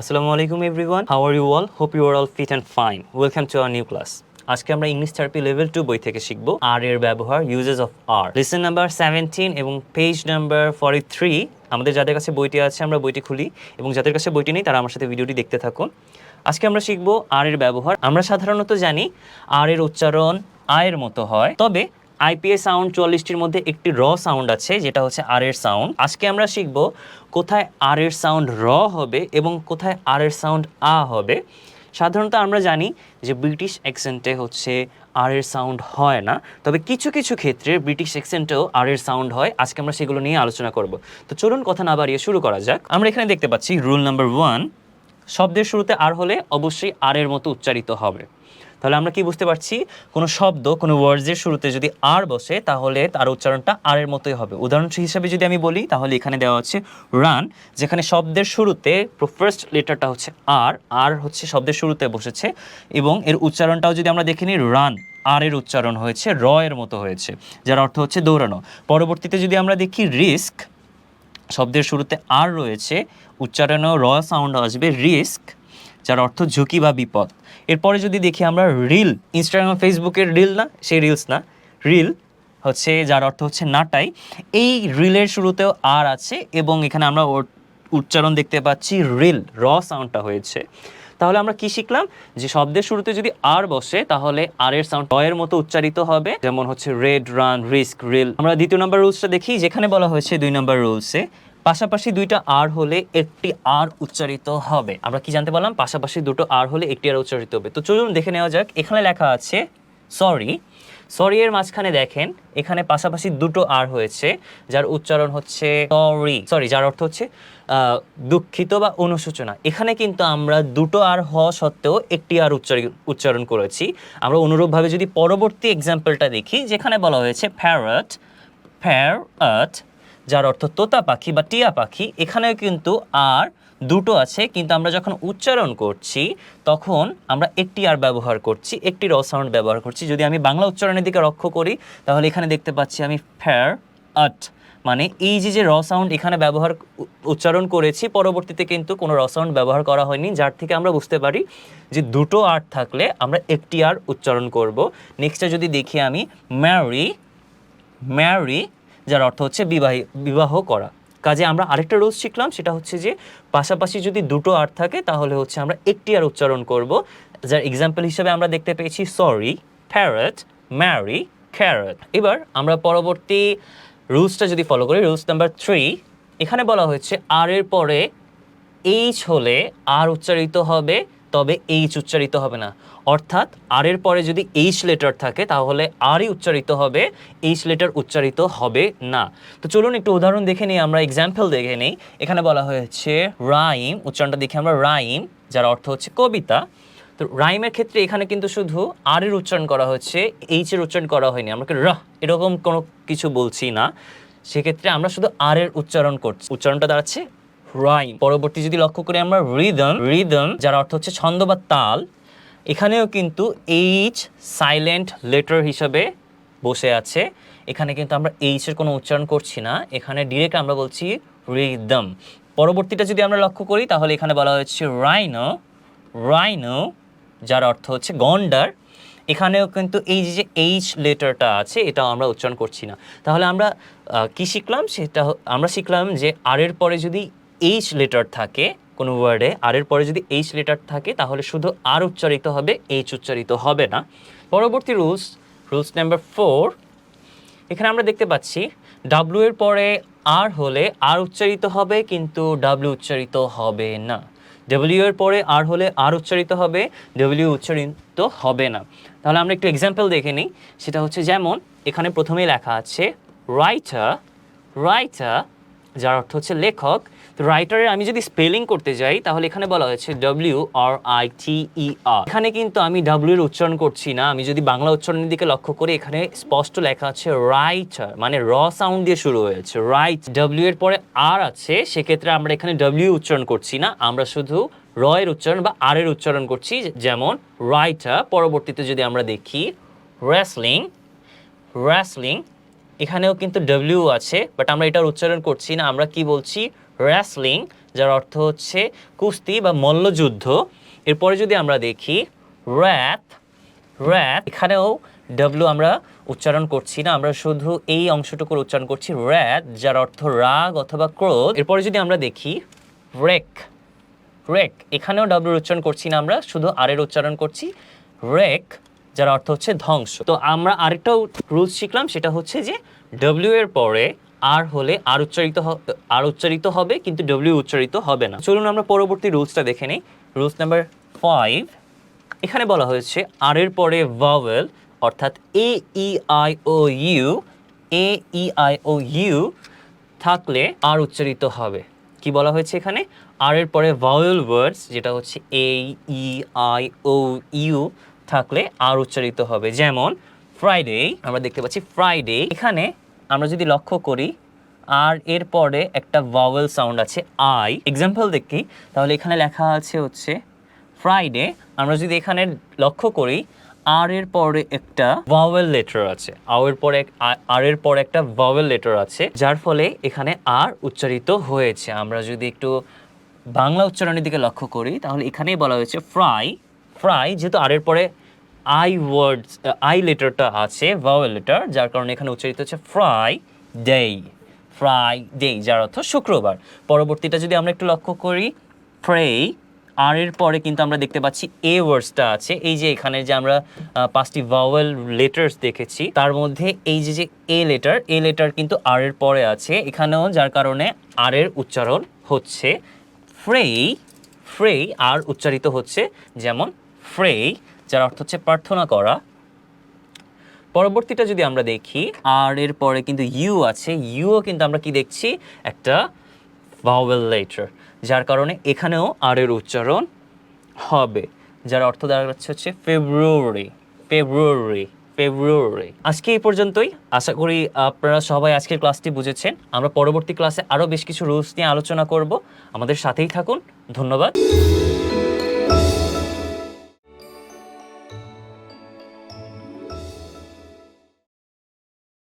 আসসালামু আলাইকুম everyone how are you all hope you are all fit and fine welcome to our new class আজকে আমরা English therapy level two বই থেকে শিখব। আর এর ব্যবহার uses of R lesson number seventeen এবং পেজ নাম্বার ফর্টি থ্রি আমাদের যাদের কাছে বইটি আছে, আমরা বইটি খুলি এবং যাদের কাছে বইটি নেই, তারা আমার সাথে ভিডিওটি দেখতে থাকুন। আজকে আমরা শিখব আর এর ব্যবহার। আমরা সাধারণত জানি আর এর উচ্চারণ আয়ের মতো হয়, তবে আইপিএ সাউন্ড চুয়াল্লিশটির মধ্যে একটি র সাউন্ড আছে, যেটা হচ্ছে আর এর সাউন্ড। আজকে আমরা শিখব কোথায় আর এর সাউন্ড র হবে এবং কোথায় আর এর সাউন্ড আ হবে। সাধারণত আমরা জানি যে ব্রিটিশ অ্যাকসেন্টে হচ্ছে আর এর সাউন্ড হয় না, তবে কিছু কিছু ক্ষেত্রে ব্রিটিশ অ্যাকসেন্টেও আর এর সাউন্ড হয়। আজকে আমরা সেগুলো নিয়ে আলোচনা করব। তো চলুন কথা না বাড়িয়ে শুরু করা যাক। আমরা এখানে দেখতে পাচ্ছি রুল নাম্বার ওয়ান শব্দের শুরুতে আর হলে অবশ্যই আর এর মতো উচ্চারিত হবে। তাহলে আমরা কি বুঝতে পারছি? কোনো শব্দ, কোনো ওয়ার্ডসের শুরুতে যদি আর বসে, তাহলে তার উচ্চারণটা আর এর মতোই হবে। উদাহরণ হিসেবে যদি আমি বলি, তাহলে এখানে দেওয়া হচ্ছে রান যেখানে শব্দের শুরুতে ফার্স্ট লেটারটা হচ্ছে আর আর হচ্ছে শব্দের শুরুতে বসেছে, এবং এর উচ্চারণটাও যদি আমরা দেখে নিই রান আর এর উচ্চারণ হয়েছে, র এর মতো হয়েছে, যার অর্থ হচ্ছে দৌড়ানো। পরবর্তীতে যদি আমরা দেখি রিস্ক শব্দের শুরুতে আর রয়েছে, উচ্চারণেও র সাউন্ড আসবে রিস্ক যার অর্থ ঝুঁকি বা বিপদ। এরপরে যদি দেখি আমরা রিল ইনস্টাগ্রাম ফেসবুকের রিল না, সেই রিলস না। রিল হচ্ছে, যার অর্থ হচ্ছে নাটাই। এই রিলের শুরুতেও আর আছে এবং এখানে আমরা উচ্চারণ দেখতে পাচ্ছি রিল, র সাউন্ডটা হয়েছে। তাহলে আমরা কি শিখলাম? যে শব্দের শুরুতে যদি আর বসে, তাহলে আর এর সাউন্ড ট এর মতো উচ্চারিত হবে। যেমন হচ্ছে রেড রান রিস্ক রিল আমরা দ্বিতীয় নম্বর রুলসটা দেখি, যেখানে বলা হয়েছে দুই নম্বর রুলসে পাশাপাশি দুইটা আর হলে একটি আর উচ্চারিত হবে। আমরা কি জানতে পারলাম? পাশাপাশি দুটো আর হলে একটি আর উচ্চারিত হবে। তো চলুন দেখে নেওয়া যাক। এখানে লেখা আছে সরি সরি এর মাঝখানে দেখেন, এখানে পাশাপাশি দুটো আর হয়েছে, যার উচ্চারণ হচ্ছে সরি সরি যার অর্থ হচ্ছে দুঃখিত বা অনুশোচনা। এখানে কিন্তু আমরা দুটো আর হওয়া সত্ত্বেও একটি আর উচ্চারি, উচ্চারণ করেছি। আমরা অনুরূপভাবে যদি পরবর্তী এক্সাম্পলটা দেখি, যেখানে বলা হয়েছে প্যারট প্যারট যার অর্থ তোতা পাখি বা টিয়া পাখি, এখানেও কিন্তু আর দুটো আছে, কিন্তু আমরা যখন উচ্চারণ করছি, তখন আমরা একটি আর ব্যবহার করছি, একটি র সাউন্ড ব্যবহার করছি। যদি আমি বাংলা উচ্চারণের দিকে লক্ষ্য করি, তাহলে এখানে দেখতে পাচ্ছি আমি ফ্যার আট মানে এই যে যে র সাউন্ড এখানে ব্যবহার উচ্চারণ করেছি, পরবর্তীতে কিন্তু কোনো র সাউন্ড ব্যবহার করা হয়নি, যার থেকে আমরা বুঝতে পারি যে দুটো আর থাকলে আমরা একটি আর উচ্চারণ করব। নেক্সটে যদি দেখি আমি ম্যারি ম্যারি যার অর্থ হচ্ছে বিবাহ বিবাহ করা। কাজে আমরা আরেকটা রুলস শিখলাম, সেটা হচ্ছে যে পাশাপাশি যদি দুটো আর থাকে, তাহলে হচ্ছে আমরা একটি আর উচ্চারণ করব, যার এক্সাম্পল হিসেবে আমরা দেখতে পেয়েছি সরি প্যারট ম্যারি ক্যারট এবার আমরা পরবর্তী রুলসটা যদি ফলো করি রুলস নাম্বার থ্রি এখানে বলা হয়েছে, আর এর পরে এইচ হলে আর উচ্চারিত হবে তবে এইচ উচ্চারিত হবে না। অর্থাৎ আর এর পরে যদি এইচ লেটার থাকে, তাহলে আরই উচ্চারিত হবে এইচ লেটার উচ্চারিত হবে না। তো চলুন একটু উদাহরণ দেখে নিই, আমরা এক্সাম্পল দেখে নিই। এখানে বলা হয়েছে রাইম উচ্চারণটা দেখি আমরা রাইম যার অর্থ হচ্ছে কবিতা। তো রাইমের ক্ষেত্রে এখানে কিন্তু শুধু আর এর উচ্চারণ করা হচ্ছে এইচ এর উচ্চারণ করা হয়নি। আমরা রাহ এরকম কোনো কিছু বলছি না। সেক্ষেত্রে আমরা শুধু আর এর উচ্চারণ করছি। উচ্চারণটা দাঁড়াচ্ছে রাইম পরবর্তী যদি লক্ষ্য করি আমরা রিদম রিদম যার অর্থ হচ্ছে ছন্দ বা তাল, এখানেও কিন্তু এইচ সাইলেন্ট লেটার হিসাবে বসে আছে। এখানে কিন্তু আমরা এইচের কোনো উচ্চারণ করছি না। এখানে ডিরেক্ট আমরা বলছি রিদম পরবর্তীটা যদি আমরা লক্ষ্য করি, তাহলে এখানে বলা হচ্ছে রাইনো রাইনো যার অর্থ হচ্ছে গন্ডার। এখানেও কিন্তু এই যে এইচ লেটারটা আছে, এটাও আমরা উচ্চারণ করছি না। তাহলে আমরা কি শিখলাম? সেটা আমরা শিখলাম যে আর এর পরে যদি এইচ লেটার থাকে কোনো ওয়ার্ডে আর এর পরে যদি এইচ লেটার থাকে, তাহলে শুধু আর উচ্চারিত হবে এইচ উচ্চারিত হবে না। পরবর্তী রুলস রুলস নাম্বার ফোর এখানে আমরা দেখতে পাচ্ছি ডাব্লু এর পরে আর হলে আর উচ্চারিত হবে, কিন্তু ডাব্লিউ উচ্চারিত হবে না। ডব্লিউ এর পরে আর হলে আর উচ্চারিত হবে ডব্লিউ উচ্চারিত হবে না। তাহলে আমরা একটু এক্সাম্পল দেখে নিই। সেটা হচ্ছে যেমন, এখানে প্রথমেই লেখা আছে রাইটার রাইটার যার অর্থ হচ্ছে লেখক, তো রাইটারের আমি যদি স্পেলিং করতে যাই, তাহলে এখানে বলা হয়েছে ডব্লিউ আর আই টি ই আর এখানে কিন্তু আমি ডাব্লিউ এর উচ্চারণ করছি না, আমি যদি বাংলা উচ্চারণের দিকে লক্ষ্য করি, এখানে স্পষ্ট লেখা আছে রাইটার মানে র সাউন্ড দিয়ে শুরু হয়েছে রাইট ডব্লিউ এর পরে আর আছে, সেক্ষেত্রে আমরা এখানে ডব্লিউ উচ্চারণ করছি না, আমরা শুধু র এর উচ্চারণ বা আর এর উচ্চারণ করছি, যেমন রাইটার পরবর্তীতে যদি আমরা দেখি রেসলিং রেসলিং এখানেও কিন্তু ডব্লিউ আছে বাট আমরা এটার উচ্চারণ করছি না। আমরা কি বলছি? রেসলিং যার অর্থ হচ্ছে কুস্তি বা মল্লযুদ্ধ। এরপরে যদি আমরা দেখি র্যাথ র্যাথ এখানেও ডাব্লু আমরা উচ্চারণ করছি না। আমরা শুধু এই অংশটুকুর উচ্চারণ করছি র্যাথ যার অর্থ রাগ অথবা ক্রোধ। এরপরে যদি আমরা দেখি রেক রেক এখানেও ডাব্লুর উচ্চারণ করছি না আমরা, শুধু আর এর উচ্চারণ করছি রেক যার অর্থ হচ্ছে ধ্বংস। তো আমরা আরেকটা রুলস শিখলাম, সেটা হচ্ছে যে ডব্লিউ এর পরে আর হলে আর উচ্চারিত আর উচ্চারিত হবে, কিন্তু ডব্লিউ উচ্চারিত হবে না। চলুন আমরা পরবর্তী রুলসটা দেখে নিই। রুলস নাম্বার ফাইভ এখানে বলা হয়েছে আর এর পরে ভাওয়েল অর্থাৎ A E I O U A E I O U থাকলে আর উচ্চারিত হবে। কি বলা হয়েছে এখানে? আর এর পরে ভাওয়েল ওয়ার্ডস যেটা হচ্ছে এ ই আই ও ইউ থাকলে আর উচ্চারিত হবে। যেমন ফ্রাইডে আমরা দেখতে পাচ্ছি ফ্রাইডে এখানে আমরা যদি লক্ষ্য করি, আর এর পরে একটা ভাওয়েল সাউন্ড আছে আই এক্সাম্পল দেখি, তাহলে এখানে লেখা আছে হচ্ছে ফ্রাইডে আমরা যদি এখানে লক্ষ্য করি, আর এর পরে একটা ভাওয়েল লেটার আছে। আর এর পরে আর এর পরে একটা ভাওয়েল লেটার আছে, যার ফলে এখানে আর উচ্চারিত হয়েছে। আমরা যদি একটু বাংলা উচ্চারণের দিকে লক্ষ্য করি, তাহলে এখানেই বলা হয়েছে ফ্রাই ফ্রাই যেহেতু আর এর পরে আই ওয়ার্ডস আই লেটারটা আছে ভাওয়েল লেটার যার কারণে এখানে উচ্চারিত হচ্ছে ফ্রাই ডে ফ্রাই ডে যার অর্থ শুক্রবার। পরবর্তীটা যদি আমরা একটু লক্ষ্য করি প্রে আর এর পরে কিন্তু আমরা দেখতে পাচ্ছি এ ওয়ার্ডসটা আছে, এই যে এখানে যে আমরা পাঁচটি ভাওয়েল লেটার্স দেখেছি, তার মধ্যে এই যে যে এ লেটার এ লেটার কিন্তু আর এর পরে আছে, এখানেও যার কারণে আর এর উচ্চারণ হচ্ছে ফ্রেই ফ্রেই আর উচ্চারিত হচ্ছে, যেমন ফ্রে যার অর্থ হচ্ছে প্রার্থনা করা। পরবর্তীটা যদি আমরা দেখি আর এর পরে কিন্তু ইউ আছে। ইউও কিন্তু আমরা কি দেখছি? একটা ভাওয়েল লেটার যার কারণে এখানেও আর এর উচ্চারণ হবে, যার অর্থ দাঁড়াচ্ছে হচ্ছে ফেব্রুয়ারি ফেব্রুয়ারি ফেব্রুয়ারি আজকে এই পর্যন্তই। আশা করি আপনারা সবাই আজকের ক্লাসটি বুঝেছেন। আমরা পরবর্তী ক্লাসে আরও বেশ কিছু রুলস নিয়ে আলোচনা করব। আমাদের সাথেই থাকুন। ধন্যবাদ।